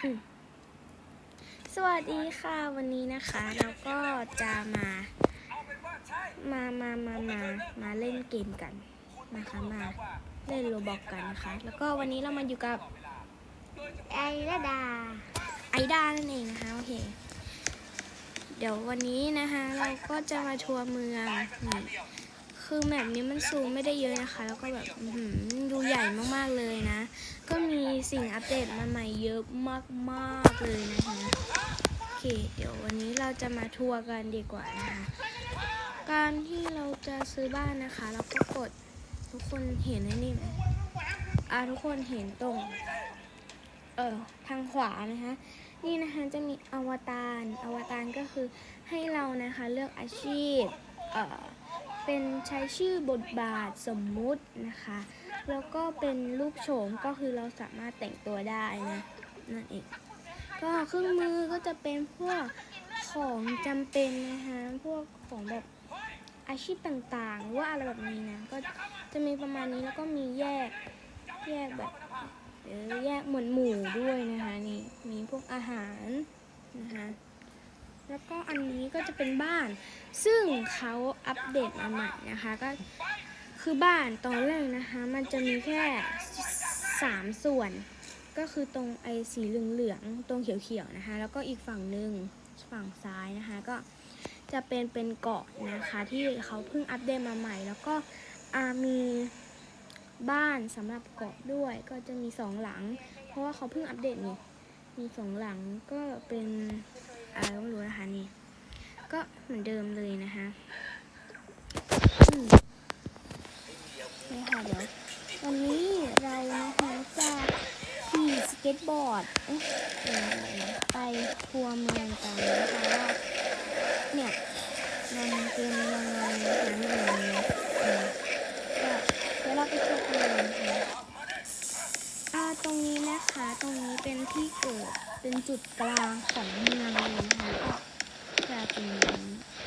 สวัสดีค่ะวันนี้นะคะ เราก็จะมา มามามามามาเล่นเกมกันนะคะมาเล่นโรบอกกันนะคะ แล้วก็วันนี้เรามาอยู่กับไอระดา ไอดานั่นเองนะคะโอเค เดี๋ยววันนี้นะคะ เราก็จะมาทัวร์เมืองนี่ คือแมปนี้มันซูมไม่ได้เยอะนะคะ แล้วก็แบบดูใหญ่มากๆเลยนะ ก็มีสิ่งอัปเดตมาใหม่เยอะมากๆเลยนะคะโอเค เดี๋ยววันนี้เราจะมาทัวร์กันดีกว่านะคะ การที่เราจะซื้อบ้านนะคะ เราก็กดทุกคนเห็นไอ้นี่ไหมอ่าทุกคนเห็นตรง เออทางขวานะคะนี่นะคะจะมีอวตารอวตารก็คือให้เรานะคะเลือกอาชีพ เออ เป็นใช้ชื่อบทบาทสมมุตินะคะ แล้วก็เป็นรูปโฉมก็คือเราสามารถแต่งตัวได้นะนั่นเอง ก็เครื่องมือก็จะเป็นพวกของจำเป็นนะคะพวกของแบบอาชีพต่างๆหรือว่าอะไรแบบนี้นะก็จะมีประมาณนี้แล้วก็มีแยกแยกแบบเออแยกหมวดหมู่ด้วยนะคะนี่มีพวกอาหารนะคะ แล้วก็อันนี้ก็จะเป็นบ้าน ซึ่งเขาอัปเดตมาใหม่นะคะก็คือบ้านตอนแรกนะคะ มันจะมีแค่สามส่วน ก็คือตรงไอ้สีเหลืองๆตรงเขียวๆนะคะ แล้วก็อีกฝั่งหนึ่งฝั่งซ้ายนะคะ ก็จะเป็นเป็นเกาะนะคะ ที่เขาเพิ่งอัปเดตมาใหม่ แล้วก็มีบ้านสำหรับเกาะด้วย ก็จะมีสองหลัง เพราะว่าเขาเพิ่งอัปเดตนี่มีสองหลังก็เป็น อะไรก็ไม่รู้นะคะนี่ ก็เหมือนเดิมเลยนะคะนี่ค่ะเดี๋ยววันนี้เรานะคะจะขี่สเก็ตบอร์ดไปทัวร์เมืองกันนะคะว่าเนี่ยมันเป็นยังไงนะคะเมืองนี้เออก็เดี๋ยวเราไปเช็คกันเลยคะอ่าตรงนี้นะคะตรงนี้เป็นที่เกิด เป็นจุดกลางของเมืองเลยนะคะก็จะเป็น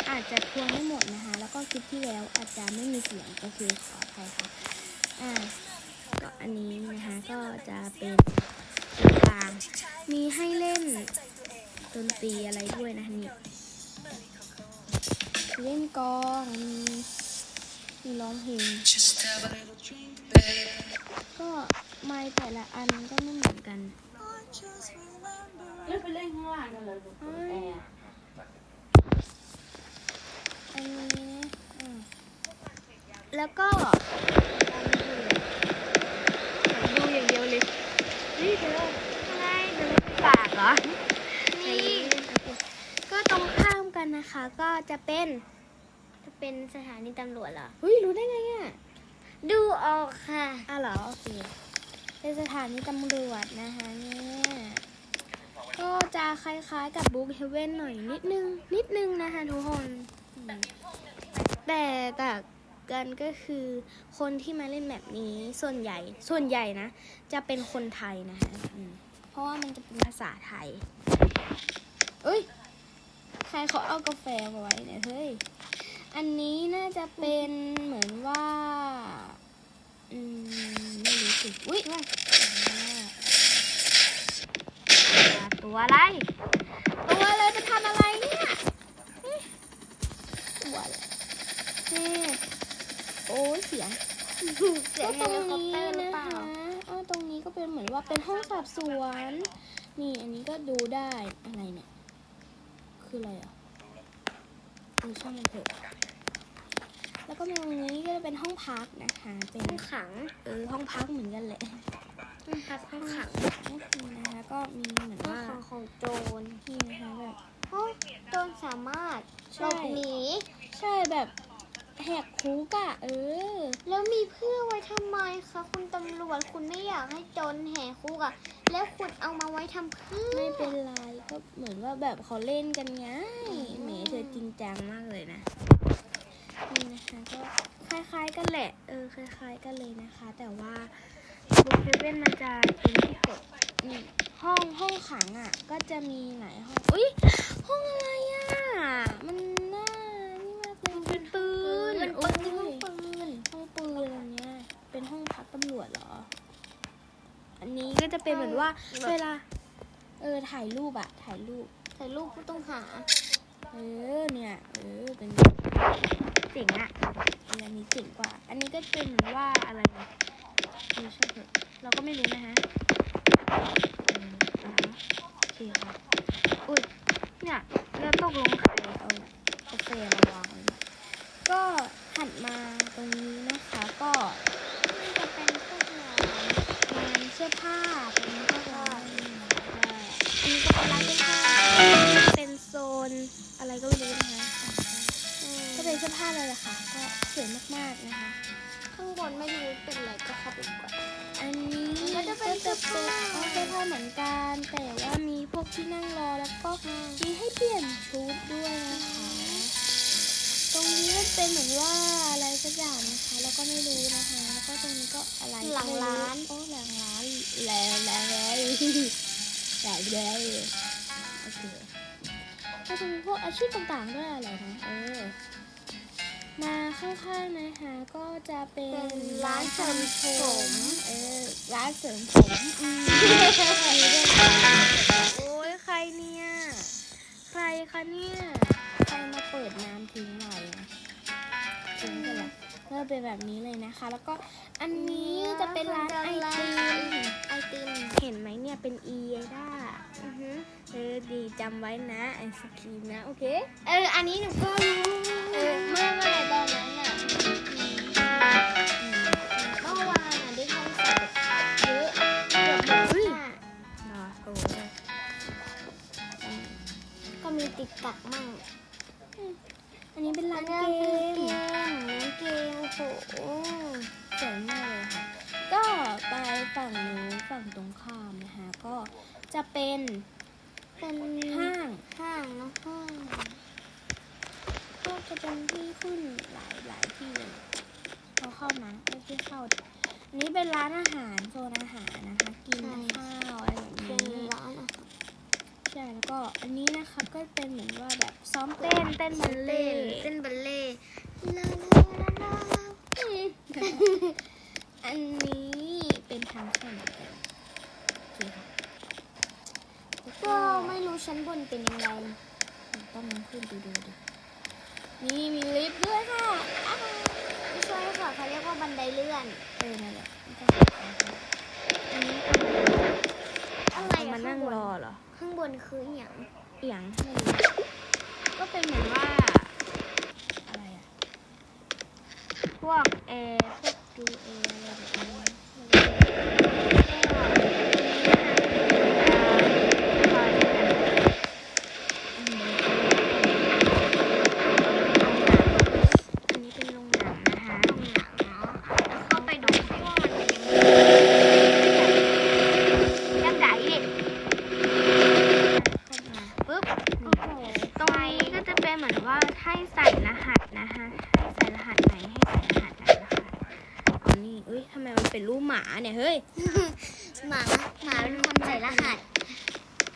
อาจจะทวนไม่หมดนะคะ แล้วก็คลิปที่แล้วอาจจะไม่มีเสียงโอเคขออภัยค่ะอ่าก็อันนี้นะคะก็จะเป็นจุดกลาง มีให้เล่นดนตรีอะไรด้วยนะคะนี่เล่นกลองมีมีร้องเพลงก็ไม้แต่ละอันก็ไม่เหมือนกัน เล่นไปเล่นข้างล่างกันเลยลูกเปิดแอร์อันนี้อ่าแล้วก็ดูอย่างเดียวเลยนี่เธออะไรเธอไม่ปากเหรอ นี่ก็ตรงข้ามกันนะคะ ก็จะเป็น จะเป็นสถานีตำรวจเหรอ เฮ้ยรู้ได้ไงอะ ดูออกค่ะ อ้าวเหรอ โอเค เป็นสถานีตำรวจนะคะเนี่ยก็จะคล้ายๆกับบุ๊กเฮเว่นหน่อยนิดนึง นิดนึงนะคะทุกคน แต่แต่กันก็คือคนที่มาเล่นแบบนี้ส่วนใหญ่ส่วนใหญ่นะ จะเป็นคนไทยนะคะเพราะว่ามันจะเป็นภาษาไทย เอ้ย ใครเขาเอากาแฟมาไว้เนี่ยเฮ้ย อันนี้น่าจะเป็นเหมือนว่า อืมไม่รู้สิอุ้ยอ่าตัวอะไร ตัวอะไรจะทำอะไรเนี่ยเอ๊ะตัวอะไรนี่โอ้ยเสียงเสียงเฮลิคอปเตอร์หรือเปล่าอ๋อตรงนี้ก็เป็นเหมือนว่าเป็นห้องสอบสวน นี่อันนี้ก็ดูได้อะไรเนี่ย คืออะไรอะเออช่างมันเถอะ แล้วก็มีตรงนี้ก็จะเป็นห้องพักนะคะ เป็นห้องขัง เออ ห้องพักเหมือนกันแหละห้องพักห้องขังนี่นะคะก็มีเหมือนห้องว่าขังของโจรนี่นะคะแบบห้องโจรสามารถใช่หลบหนีใช่แบบแหกคุกอะเออ แล้วมีเพื่อไว้ทำไมคะคุณตำรวจคุณไม่อยากให้โจรแหกคุกอะแล้วคุณเอามาไว้ทำเพื่อไม่เป็นไรก็เหมือนว่าแบบเขาเล่นกันไงแหมเธอจริงจังมากเลยนะ นี่นะคะก็คล้ายๆกันแหละเออคล้ายๆกันเลยนะคะ แต่ว่าบุ๊กเฮเว่นมันจะเป็นที่กดนี่ห้องห้องขังอะ ก็จะมีหลายห้องอุ้ยห้องอะไรอะมันน่านี่มากเลยมีปืนมันปืนห้องปืนห้องปืนอันเนี้ยเป็นห้องพักตำรวจเหรอ อันนี้ก็จะเป็นเหมือนว่าเวลาเเออถ่ายรูปอะถ่ายรูปถ่ายรูปผู้ต้องหา เออเนี่ย เออเป็น เจ๋งอะอันนี้เจ๋งกว่า อันนี้ก็เป็นว่าอะไรนะดูช่างเถอะเราก็ไม่รู้นะฮะอืมอ่าโอเคครับอุ้ย เนี่ยเราตกลงใครเอากาแฟมาวางเนี่ยก็หันมาตรงนี้นะคะ ก็จะเป็นพวกงานงานเสื้อผ้า ก็เป็นเสื้อผ้าเลยแหละค่ะก็สวยมากๆนะคะ ข้างบนไม่รู้เป็นอะไรก็เข้าไปก่อนอันนี้ก็จะเป็นเสื้อผ้าอ๋อเสื้อผ้าเหมือนกัน แต่ว่ามีพวกที่นั่งรอแล้วก็มีให้เปลี่ยนชุดด้วยนะคะ ตรงนี้มันเป็นเหมือนว่าอะไรสักอย่างนะคะ แล้วก็ไม่รู้นะคะแล้วก็ตรงนี้ก็อะไรหลังร้านโอ้หลังร้านแล้วแล้วแล้วแล้วแล้วโอเคก็จะมีพวกอาชีพต่างๆด้วยอะไรนะเออ มาข้างๆนะคะก็จะเป็นร้านเสริมผมเออร้านเสริมผมอืมโอ้ยใครเนี่ยใครคะเนี่ยใครมาเปิดน้ำทิ้งไว้อะทิ้งกันละ ก็เป็นแบบนี้เลยนะคะ แล้วก็อันนี้จะเป็นร้านไอติมไอติมเห็นไหมเนี่ยเป็นอีไอด้าเออดีจำไว้นะไอศครีมนะ โอเค เออ อันนี้หนูก็รู้เออเมื่อเมื่ตอนนั้นอะ รู้ชั้นบนเป็นยังไง ต้องลองขึ้นดูดูดิ นี่มีลิฟต์ด้วยค่ะอ้าวไม่ใช่ค่ะเขาเรียกว่าบันไดเลื่อน เออ นั่นแหละไม่ต้องอันนี้อะไรเอาอะมานั่งรอเหรอ ข้างบนคืออหย่างเอียงไม่รู้ก็เป็นเหมือนว่า อะไรอะพวกแอร์พวกดูแอร์อะไรแบบนี้อันนี้เป็นโรงหนังนะคะ เข้าไปดูซิว่ามันเป็นยังไง ยังไงดิเข้ามาปุ๊บ โอ้โห ตรงนี้ก็จะ เป็นเหมือนว่าให้ใส่รหัสนะคะให้ใส่รหัสไหนให้ใส่รหัสไหนนะคะอ๋อนี่เอ้ยทำไมมันเป็นรูปหมาเนี่ยเฮ้ยหมาหมาเป็นคนใส่รหัส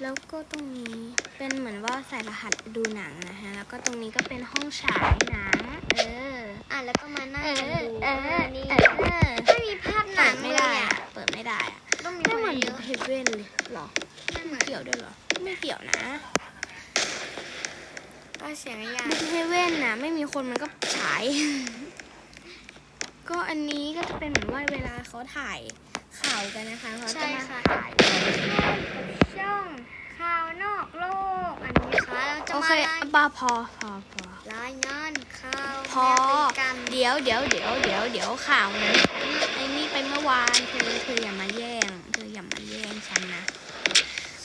แล้วก็ตรงนี้เป็นเหมือนว่าใส่รหัสดูหนังนะคะแล้วก็ตรงนี้ก็เป็นห้องฉายหนังเอออะแล้วก็มานั่งเออดูเออว่านี่เออไม่มีภาพหนัเปิงดไม่เลได้ยอะอะเปิดไม่ได้อะต้องมีไม่คเหมือนนเยอะเฮเว่นเลยเหรอไม่เหมือนเกี่ยวด้วยเหรอ ไม่เกี่ยวนะ ก็เสียงยาบิ๊กเฮเว่นนะไม่มีคนมันก็ฉาย ก็อันนี้ก็จะเป็นเหมือนว่าเวลาเขาถ่ายข่าวกันนะคะเขาจะมาถ่ายช่องข่าวนอกโลก อันนี้ค่ะเราจะโอมาเครายบาพอพอพอรายงานข่าวพอแบบเป็นกันเดี๋ยวเดี๋ยวเดี๋ยวเดี๋ยวเดี๋ยวข่าวนั้นไอ้นี่ไปเมื่อวานเธอเธออย่ามาแย่งเธออย่ามาแย่งฉันนะ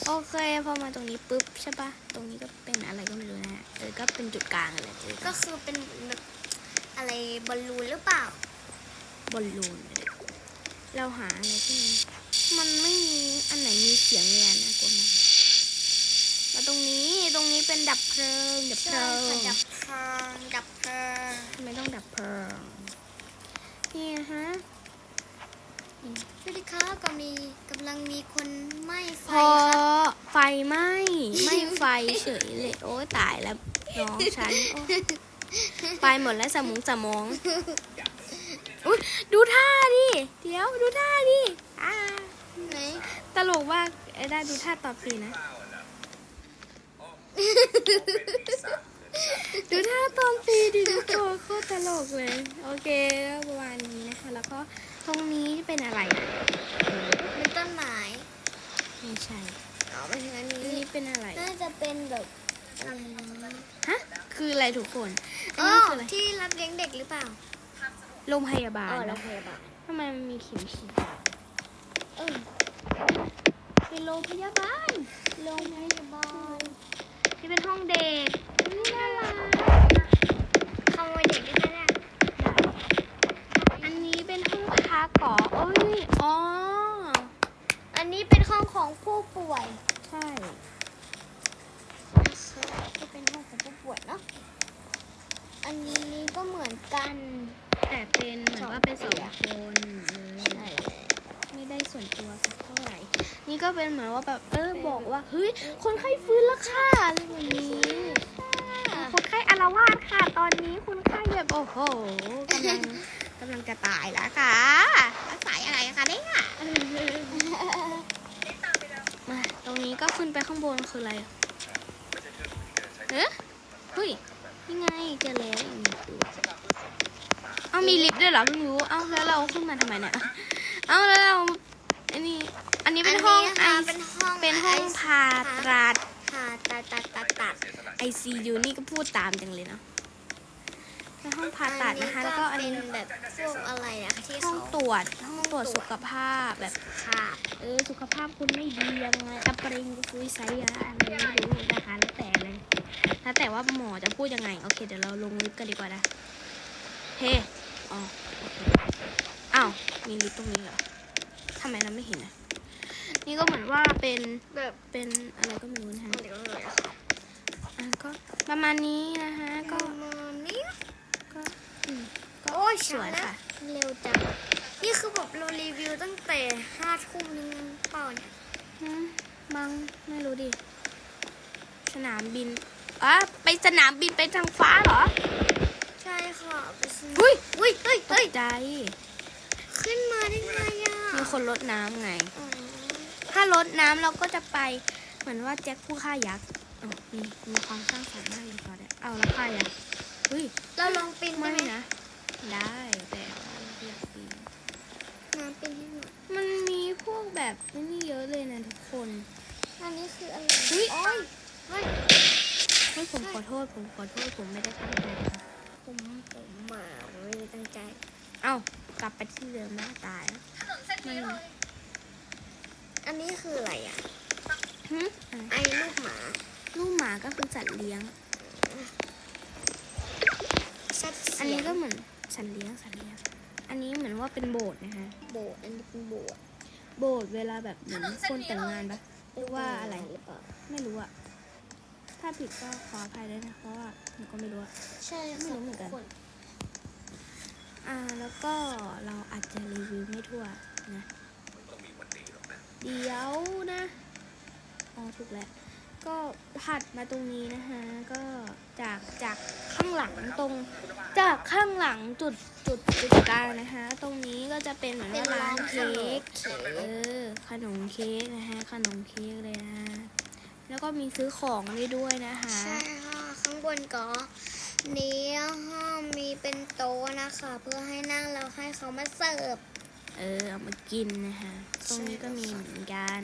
โอเคพอมาตรงนี้ปุ๊บใช่ปะตรงนี้ก็เป็นอะไรก็ไม่รู้นะฮะเออก็เป็นจุดกลางเลยเจอก็คือเป็นแบบอะไรบอลลูนหรือเปล่า บอลลูนเลยเราหาอะไรที่มันมันไม่มีอันไหนมีเสียงเลยอะนะกลัวมากมาตรงนี้ตรงนี้เป็นดับเพลิงดับเพใช่ลิค่ะงดับเพลิงดับเพลิงทำไมต้องดับเพลิงนี่ฮะ สวัสดีครับก็มีกำลังมีคนไหม้ไฟพอครับ ไฟไหม้ไม่ไฟเฉยเลยโอ้ตายแล้วน้องฉันโอ้ไปหมดแล้วสมองสมองอุ้ยดูท่าดิเดี๋ยวดูท่าดิอ่าไหนตลกมาไอ้ได้ดูท่าตอบพีนะ ดูท่าตอนตีดิทุกคนโคตรตลกเลย โอเคก็ประมาณนี้นะคะ แล้วก็ ตรงนี้เป็นอะไรอะเป็นต้นไม้ไม่ใช่อ๋อไปถึงอันอันนี้นี้เป็นอะไร น่าจะเป็นแบบอะไรนะฮะ คืออะไรทุกคนอันอ๋อนี้คืออะไรที่รับเลี้ยงเด็กหรือเปล่า โรงพยาบาลอ๋อโรนะงพยาบาลทำไมมันมีเข็มฉีดเออเป็นโรงพยาบาล โรงพยาบาลที่เป็นห้องเด็กนี่น่ารัก ขโมยเด็กได้ไหมเนี่ย อันนี้เป็ นห้องพักก่อโอ้ยอ๋อ อันนี้เป็นห้องของผู้ป่วยใช่นะคะจะเป็นห้องของผู้ป่วยเนาะ อันนี้ก็เหมือนกัน แต่เป็นเหมือนว่าเป็นสองคนเออใช่ไม่ได้ส่วนตัวสักเท่าไหร่ นี่ก็เป็นเหมือนว่าแบบเออบอกว่าเฮ้ยคนไข้ฟื้นแล้วค่ะอะไรแบบนี้ คนไข้อารวาสค่ะ ตอนนี้คนไข้แบบโอ้โหกำลัง กำลังจะตายแล้วค่ะรักษาอะไรคะเนี่ยมาตรงนี้ก็ขึ้นไปข้างบนคืออะไรเอ๊ะเฮ้ยนี่ไงเจอแล้วอีกหนึ่งตัวเอามีลิฟต์ด้วยเหรอเพิ่งรู้ เอ้าแล้วเราขึ้นมาทำไมเนี่ย เอ้าแล้วเราอันนี้ อันนี้เป็นห้องไออันนี้นะคะเป็นห้องเป็นห้องผ่าตัดผ่าตัดตัดตัดตัด ICU นี่ก็พูดตามจังเลยเนาะ เป็นห้องผ่าตัดนะคะ แล้วก็อันนี้เป็นแบบพวกอะไรนะคะที่ห้อเขางตรวจห้องตรวจสุขภาพแบบผ่าเออสุขภาพคุณไม่ดียังไงอัปริงกุยไซยาอะไรไม่รู้นะคะแล้วแต่เลยแล้วแต่ว่าหมอจะพูดยังไง โอเค เดี๋ยวเราลงลิฟต์กันดีกว่านะ เฮ้อ๋อโอเคอ้าว มีลิฟต์ตรงนี้เหรอทำไมเราไม่เห็นอะ นี่ก็เหมือนว่าเป็นแบบเป็นอะไรก็ไม่รู้นะคะเดี๋ยวเลยอะค่ะอะก็ประมาณนี้นะคะก็ประมาณนี้ก็อืม โอ้ยสวยค่ะ เร็วจัง นี่คือแบบเรารีวิวตั้งแต่ห้าทุ่มนึงเปล่าเนี่ยอืมมังไม่รู้ดิ สนามบินอะไปสนามบินไปทางฟ้าเหรอ ใช่ค่ะไปซื้อหุ้ยอุ้ยเฮ้ยตเฮ้ยกใจขึ้นมาได้ไงอะมีคนรดน้ำไงอ๋อถ้ารดน้ำเราก็จะไป เหมือนว่าแจ็คผู้ฆ่ายักษ์อ๋อมีมีความสร้างสรรค์มากเลยตอนเนี้ยเอาแล้วฆ่ายักษ์เฮ้ยเราลองปีนได้ไม่ไหมนะ ได้แต่ว่าเราอยากปีนน้ำปีนให้หน่อยมันมีพวกแบบนี่เยอะเลยนะทุกคนอันนี้คืออะไรเฮ้ยโอ้ยเฮ้ยเฮ้ยผมขอโทษ ผมขอโทษ ผมไม่ได้ตั้งใจนะคะผมผมมาไม่ได้ตั้งใจ เอ้ากลับไปที่เดิมแล้วตายแล้วมันอันนี้คืออะไรอะหึอะไรไอ้ลูกหมา ลูกหมาก็คือสัตว์เลี้ยง ชัด อันนี้ก็เหมือนสัตว์เลี้ยงสัตว์เลี้ยง อันนี้เหมือนว่าเป็นโบสถ์นะคะ โบสถ์อันนี้เป็นโบสถ์โบสถ์เวลาแบบเหมือนคนแต่งงานปะหรือว่าอะไรหรือเปล่าไม่รู้อะถ้าผิดก็ขออภัยด้วยนะเพราะว่าหนูก็ไม่รู้อะใช่ไม่รู้เหมือนกันคนอ่าแล้วก็เราอาจจะรีวิวไม่ทั่วนะเดี๋ยวนะอ๋อถูกแล้วก็ถัดมาตรงนี้นะคะก็จากจาก ข้างหลังตรง จากข้างหลังจุดจุดจุดกลางนะคะ ตรงนี้ก็จะเป็นเหมือนว่าร้านเค้กเออขนมเค้กนะคะขนมเค้กเลยนะแล้วก็มีซื้อของได้ด้วยนะคะใช่ค่ะข้างบนก็นี้ห้องมีเป็นโต๊ะนะคะ เพื่อให้นั่งแล้วให้เขามาเสิร์ฟเออเอามากินนะคะตรงนี้ก็มีเหมือนกัน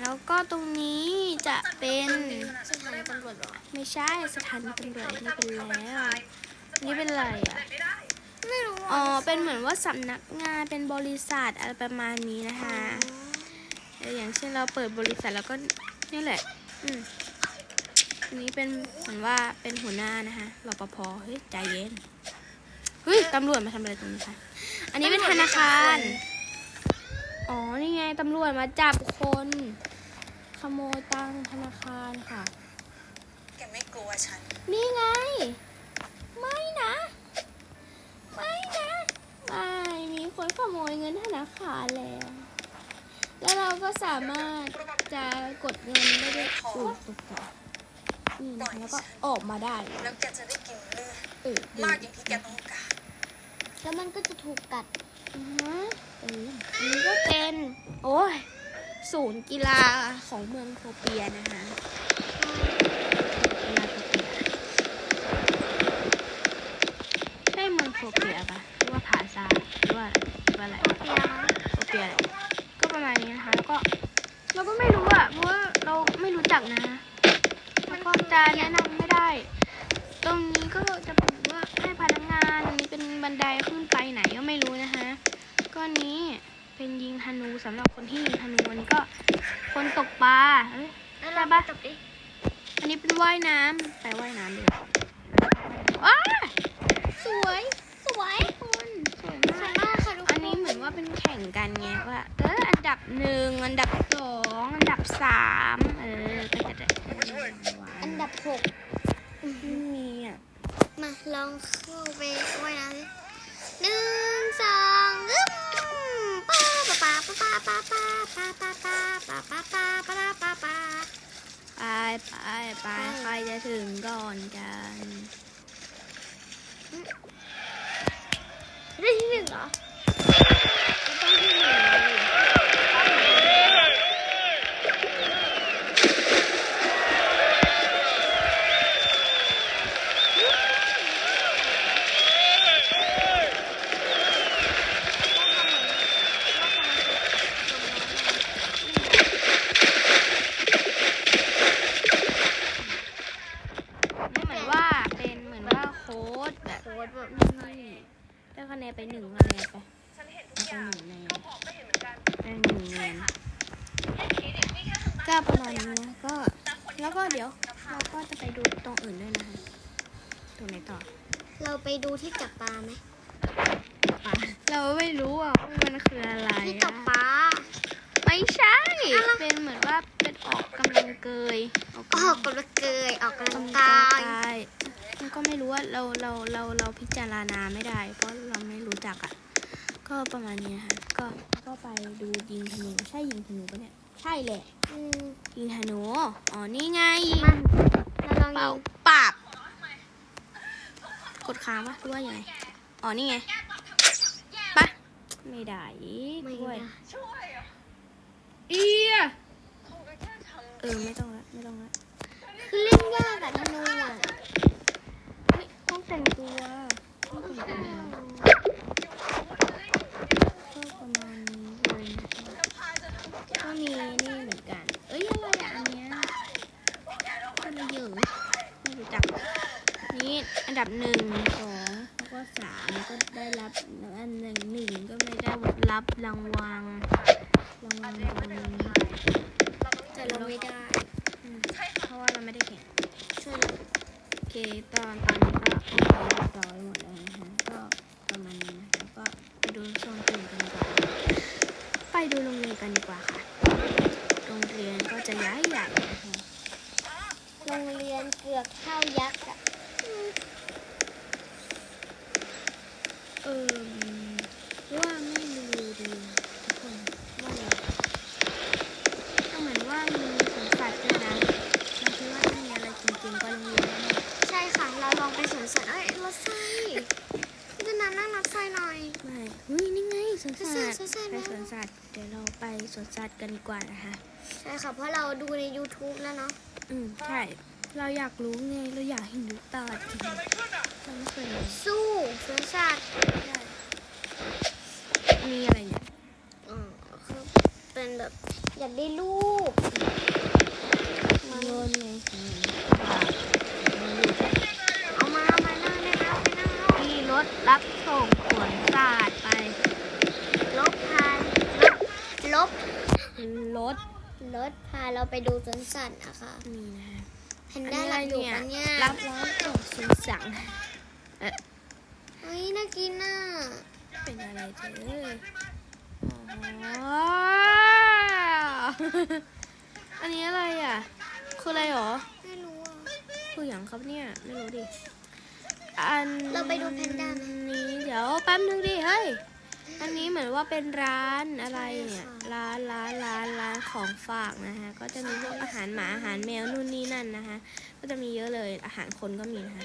แล้วก็ตรงนี้จะเป็นสถานีตำรวจเหรอ ไม่ใช่สถานีตำรวจนี่เป็นแล้ว นี่เป็นอะไรอะ ไม่รู้ะอ๋อ เป็นเหมือนว่าสำนักงานเป็นบริษัทอะไรประมาณนี้นะคะเอออย่างเช่นเราเปิดบริษัทแล้วก็นี่แหละ อืมอันนี้เป็นเหมือนว่าเป็นหัวหน้านะคะรปภเฮ้ยใจเย็นเฮ้ยตำรวจมาทำอะไรตรงนี้คะอันนี้เป็นธนาคาร อ๋อ นี่ไงตำรวจมาจับคน ขโมยตังค์ธนาคารค่ะ แกไม่กลัวฉัน นี่ไง ไม่นะ ไม่นะไม่มีคนขโมยเงินธนาคารแล้ว แล้วเราก็สามารถจะกดเงินได้ด้วยอุ้ยตกใจนี่นะคะแล้วก็ออกมาได้ แล้วแกจะได้กินเลือดเออดีมากอย่างที่แกต้องการ แล้วมันก็จะถูกกัดอือฮะเอออันนี้ก็เป็น โอ้ย ศูนย์กีฬาของเมืองโคเปียนะคะใช่เมืองโคเปียปะหรือว่าผาซาหรือว่าอะไรโคเปียโคเปียก็ประมาณนี้นะคะก็เราก็ไม่รู้อะเพราะว่าเราไม่รู้จักนะแล้วก็จะแนะนำไม่ได้ ตรงนี้ก็จะบอกว่าให้พนักงานนี้เป็นบันไดขึ้นไปไหนก็ไม่รู้นะคะก็นี้ เป็นยิงธนูสำหรับคนที่ยิงธนูอันนี้ก็คนตกปลาเอ้ยแล้วได้เราปะจบดิอันนี้เป็นว่ายน้ำไปว่ายน้ำดีกว่าว้าสวย สวยคุณสวยสวมายกมากค่ะทุกคอันนี้เหมือนว่าเป็นแข่งกันไงว่าเอออันดับหนึ่งอันดับสองอันดับสามเออก็จะได้อันดับหกไม่มีอะมาลองเข้าไปว่ายน้ำดิหนึ่งสอง ไปไปไปใครจะถึงก่อนกันได้ที่หนึ่งเหรอต้องที่หนึ่งเลย นี่เหมือนว่าเป็นเหมือนว่าโค้ดแบบ โค้ดแบบ นี่ได้ คะแนนไปหนึ่งคะแนนไปฉันเห็นทุเอากไปอย่างหนึ่งคะแนนเขาบอกก็เห็นเหมือนกันได้หนึ่งคะแนนแค่คิดเองนี่แค่ทำก็ประมาณนี้นะก็แล้วก็เดี๋ยวเราก็จะไปดูตรงอื่นด้วยนะคะตรงไหนต่อ เราไปดูที่จับปลาไหมปลาเราไม่รู้อะว่ามันคืออะไรที่ตอะกปลาไม่ใช่ เป็นเหมือนว่าเป็นออกกำลังเกยออกออกกำลังเกยออกกำลังกำลังกากายยมันก็ไม่รู้ว่าเราเราเราเราพิจารณาไม่ได้ เพราะเราไม่ รู้จักอะ ก็ประมาณนี้นะคะ ก็ก็ไปดูยิงธนูใช่ยิงธนูปะเนี่ย ใช่แหละอืมยิงธนู อ๋อ นี่ไงยิงมาเราลองเป่ายิงปาก กดค้างปะหรือว่ายังไง อ๋อ นี่ไงปะไม่ได้อีกไม่ด้วยได้ช่วยเหรอเอียเขาก็แค่ทำเออ ไม่ต้องละ ไม่ต้องละ คือเล่นยากอะธนูอะเฮ้ยต้องแต่งตัวต้องแต่งตัว ก็ประมาณนี้เลยนะคะพาจะทำก็มีนี่เหมือนกัน เอ้ยอะไรอะอันเนี้ยก็ม่เยอะไม่รู้จักนี่อันดับหนึ่งสองแล้วก็สามก็ได้รับอันหนึ่งหนึ่งก็ไม่ได้รับรางวัลรางวัลรางวัลแต่เราไม่ได้เพราะว่าเราไม่ได้แข่งช่วยโอเคตอนตอนนี้ก็โอเคเรียบร้อยหมดแล้วนะคะก็ประมาณนี้นะคะก็ไปดูโซนอื่นกันดีกว่า ไปดูโรงเรียนกันดีกว่าค่ะ โรงเรียนก็จะย้ายใหญ่นะคะ โรงเรียนเกือกเท่า ยักษ์อะเออว่าไม่รู้ดีทุกคนว่าไงก็เหมือนว่ามีสวนสัตว์ด้วยนะเราคิดว่าถ้ามีอะไรจริงๆก็โรงเรียนนั่นแหละใช่ค่ะ เราลองไปสวนสัตว์เอ้ยรถไฟจะนำนั่งรถไฟหน่อยไม่เฮ้ยนี่ไงสวนสัตว์สวนสัตว์ไปสวนสัตว์เดี๋ยวเราไปสวนสัตว์กันดีกว่านะคะ ใช่ค่ะ เพราะเราดูใน YouTube แล้วเนาะ อืม ใช่ เราอยากรู้ไงเราอยากเห็นดูตาจริงเราไม่เคยสู้สวนสัตว์มีอะไรเนี่ยอ๋อคือเป็นแบบอยากได้ลูกโยนไงเอามาเอามานั่งได้ไหมเอาไปนั่งมีรถรับส่งสวนสัตว์ไปลบพาลบรถรถพาเราไปดูสวนสัตว์นะคะมีนะ นด้าหลับอยู่ปะเนี่ยรับร้านส่งสวนสัตว์เฮ้ยน่ากินน่ะเป็นอะไรเธออ๋ออันนี้อะไรอะ คืออะไรหรอ ไม่รู้อะคืออย่างครับเนี่ย ไม่รู้ดิ อัน เราไปดูแพนด้าไหมนี้ เดี๋ยวแป๊บนึงดิ เฮ้ย อันนี้เหมือนว่าเป็นร้านอะไรเนี่ยใช่ค่ะร้านร้านร้านร้านของฝากนะคะก็จะมีพวกอาหารหมาอาหารแมวนู่นนี่นั่นนะคะก็จะมีเยอะเลยอาหารคนก็มีนะคะ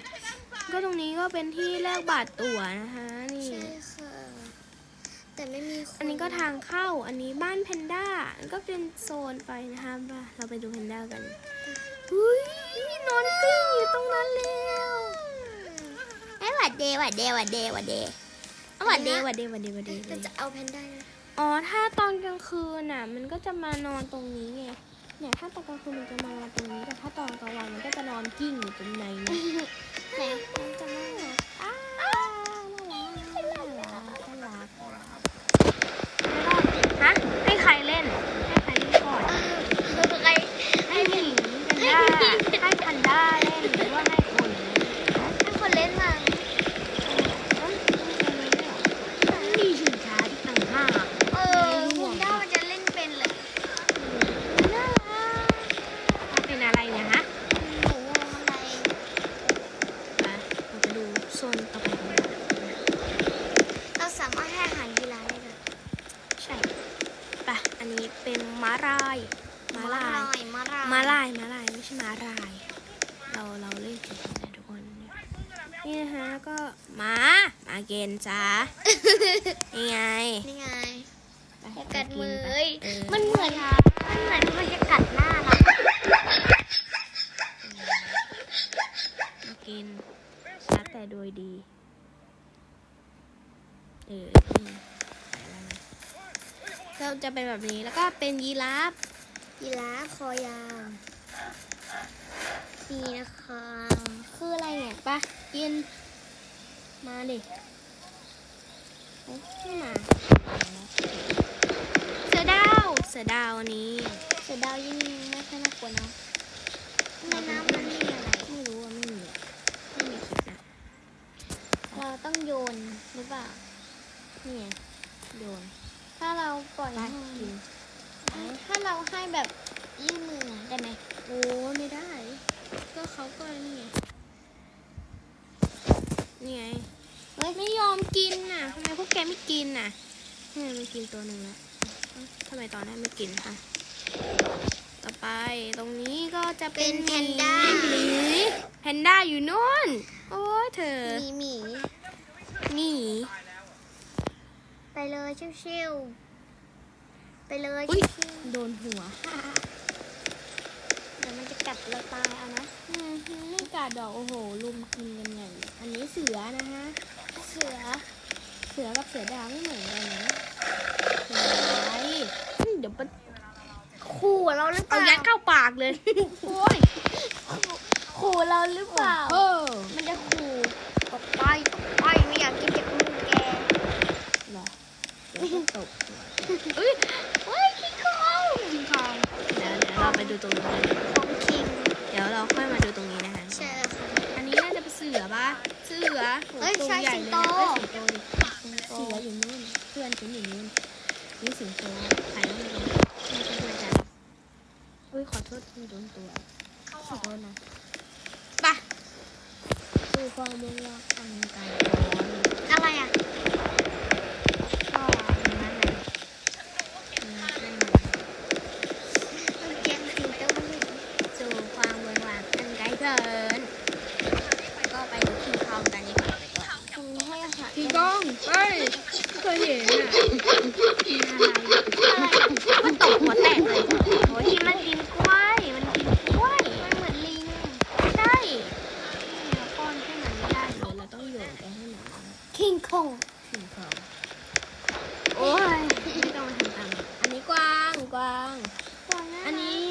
ก็ตรงนี้ก็เป็นที่แลกบัตรตั๋วนะคะนี่ใช่ค่ะ แต่ไม่มีคนอันนี้ก็ทางเข้าอันนี้บ้านแพนด้าก็เป็นโซนไปนะคะมาเราไปดูแพนด้ากันอุ้ยนอนกลิ้งอยู่ตรงนั้นแล้วเอ๊ะหวัดเดหวัดเดหวัดเดหวัดเด หวัดดีหวัดดีหวัดดีหวัดดีเราจะเอาแพนด้านะอ๋อ ถ้าตอนกลางคืนน่ะ มันก็จะมานอนตรงนี้ไง เนี่ยถ้าตอนกลางคืนมันจะมานอนตรงนี้ แต่ถ้าตอนกลางวันมันก็จะนอนกิ้งอยู่ตรงในนี้ไหนมันจะน่ารักอ้าวน่ารักน่ารักน่ารักฮะให้ใครเล่น ให้ใครเล่นก่อนใครให้หมีแพนด้าให้พันด้าเล่นหรือว่าให้คนเล่น ให้คนเล่นมา มีชิงช้าอีกต่างหาก เออคุณด้ามันจะเล่นเป็นเลย น่ารักมันเป็นอะไรเนี่ยฮะ หนูงงอะไร ไปเราไปดูโซนต่อไปกันนะเราสามารถให้อาหารยีราฟได้เลยใช่ไปอันนี้เป็นม้าลายม้าลายยมาลายม้าลายม้าลายไม่ใช่ม้าลาย เราเราเล่นผิดนะทุกคนเนี่ยนี่นะฮะก็ม้ามาเกณฑ์จ้านี่ไงนี่ไงไปอย่ากัดมือไปเอ้ยเออมันเหมือนมันเหมือนมันจะกัดหน้าเรามากินรักแต่โดยดี เออนี่ไปแล้วนะเรา จะเป็นแบบนี้แล้วก็เป็นยีราฟยีราฟคอยาวนี่นะคะ คืออะไรเนี่ยปะกิน มาดิเอ้ยไม่มาเสือดาวเสือดาวอันนี้เสือดาวยิ่งไม่ค่อยน่ากลัวเนาะในน้ำมันนี่อะไรไม่รู้ว่าไม่มีอะไม่มีคลิปนะเราต้องโยนหรือเปล่านี่ไงโดนถ้า เราปล่อยไปให้กินถ้าเราให้แบบยื่นมือได้ไหมโอ้ไม่ได้ ก็เขาก็นี่ไงนี่ไงเฮ้ยไม่ยอมกินน่ะทำไมพวกแกไม่กินน่ะนี่มันกินตัวหนึ่งแล้วเอ้าทำไมตอนแรกไม่กินคะต่อไปตรงนี้ก็จะเป็เป็นนแพนด้าหมีแพนด้าอยู่นู่น โอ้ยเธอมีหมีหมีไปเลยชิวๆ ไปเลยอุ้ยชิวโดนหัวๆเดี๋ยวมันจะกัดเราตายเอานะอืมไม่กาดดอกโอ้โหลุมกินกันใหญ่เลยอันนี้เสือนะฮะ เสือเสือกับเสือดาวไม่เหมือนกันนะเสืออะไรอืมเดี๋ยวปะขู่เราหรือเปเอาล่ายัดเข้าปากเลย โอ้ยขู่เราหรือเปล่า เออมันจะขู่ออกไปออกไปไม่อยากกินจากมือแก เหรอเดี๋ยวก็ตกหัวเอ้ย เฮ้ยคิงคอง คิงคองเดี๋ยวเดี๋ยวเราไปดูตรงนี้กันของคิงเดี๋ยวเราค่อยมาดูตรงนี้นะคะใช่แล้วค่ะอันนี้น่าจะเป็นเสือปะเสือโหเอ้ยตัวใช่ใหญ่สิงเลยโต นะเอ้ยสิงโตดิเสืออยู่นู่นเพื่อนฉันอยู่นู่นนี่สิงโตใครไม่รู้ไม่ใช่เพื่อนฉันอุ้ยขอโทษที่โดนตัวขอโทษนะไปะดูความเมืองรอบทางการร้อน อะไรอะ ก็อย่างนั้นเลยอืมไม่มา มันเกียงสิงโตมันอยู่ สู่ความเมืองหลังอันไกลเพลินก็ไปดูคิงคองกันดีกว่าไปก่อน ตรงนี้ให้อาหาร คิงคองเฮ้ยเคยเห็นอะกินอะไร อะไรอะ มันตกหัวแตกเลยโอ้ยมันกินกล้วย มันกินกล้วย มันเหมือนลิง ใช่เราป้อนให้มันไม่ได้เลยเราต้องโยนไปให้มัน คิงคอง คิงคองโอ้ยไม่ต้องมาทำตามอันนี้กวางกวาง อันนี้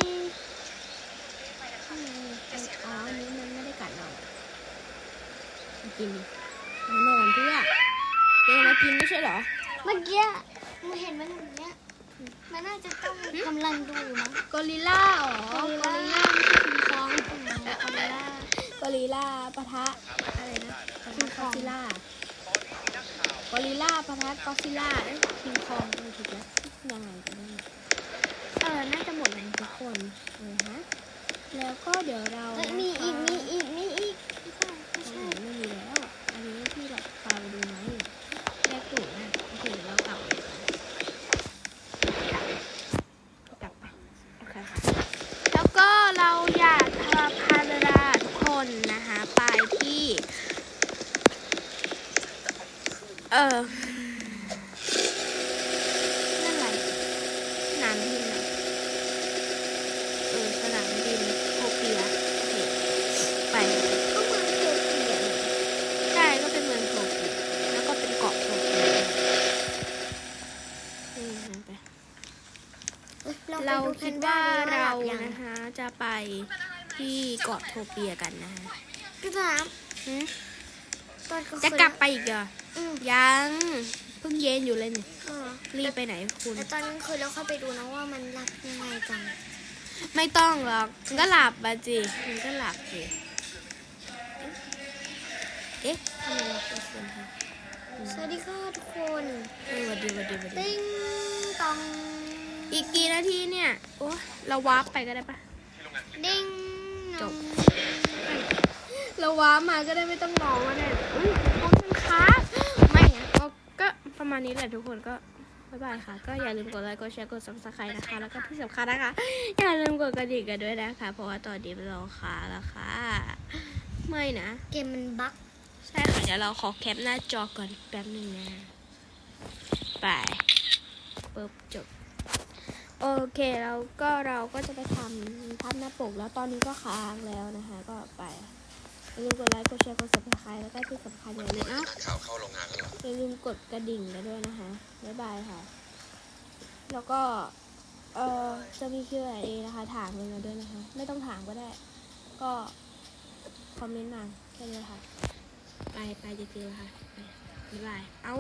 อ๋ออันนี้มันไม่ได้กัดเรามากินดิมานอนเพื่อเดินมากินไม่ใช่เหรอ เมื่อกี้หนูเห็นมันอย่างเนี้ย มันน่าจะต้องกำลังดูอยู่มั้งกอริลล่าอ๋อกอริลล่าไม่ใช่คิงคองกอริลล่ากอริลล่าปะทะอะไรนะปะทะกอซิลล่ากอริลล่าปะทะกอซิลล่าเอ้ยคิงคองไม่ถูกแล้วยังไงกันแน่เออน่าจะหมดแล้วทุกคนเออฮะแล้วก็เดี๋ยวเราเอ้ยมีอีกมีอีกมีอีกไม่ใช่ไม่ใช่ เออนั่นอะไรสนามบินเออสนามบินโคเปียไปก็เมืโตเกียวใช่ก็เป็นเมืองโตเกียแล้วก็เป็นเกาะโตเกียวนี่ไป เราคิดว่าเรานะคะจะไปที่เกาะโทเปียกันนะคะพี่สาม หืม ตอนกลางคืนจะกลับไปอีกเหรออืมยังเพิ่งเย็นอยู่เลยนี่เออรีบไปไหนคุณ แต่ตอนกลางคืนเราค่อยไปดูนะว่ามันรับยังไงกันไม่ต้องหรอกมันก็หลับมาจิมันก็หลับสิเอ๊ะทำไมเราเป็นคนคะสวัสดีค่ะทุกคนเออวันดีวันดีวันดีติ้งตองอีกกี่นาทีเนี่ยโอ้เราวาร์ปไปก็ได้ปะดิ้งจบ เราวาร์ปมาก็ได้ไม่ต้องรอว่าเนี่ยอุ้ยพวกมันค้าไม่นะก็ก็ประมาณนี้แหละทุกคนก็บ๊ายบายค่ะ ก็อย่าลืมกดไลค์กดแชร์กด subscribe นะคะ แล้วก็ที่สำคัญนะคะ อย่าลืมกดกระดิ่งกันด้วยนะคะ เพราะว่าตอนนี้เราค้าแล้วค่ะ ไม่นะ เกมมันบั๊กใช่ค่ะ เดี๋ยวเราขอแคปหน้าจอก่อนแป๊บหนึ่งนะไปปึ๊บจบ โอเค แล้วก็เราก็จะไปทำภาพหน้าปกแล้วตอนนี้ก็ค้างแล้วนะคะ ก็ไป อย่าลืมกดไลค์กดแชร์กดสับสไครต์แล้วก็ที่สำคัญอย่าลืมเอ้าข่าวเข้าโรงงานแล้วเหรออย่าลืมกดกระดิ่งกันด้วยนะคะบ๊ายบายค่ะ แล้วก็เออจะมี Q&A นะคะถามกันมาด้วยนะคะ ไม่ต้องถามก็ได้ ก็คอมเมนต์มาแค่นี้ค่ะ ไปไปจอกันค่ะไปบ๊ายบาย เอ้า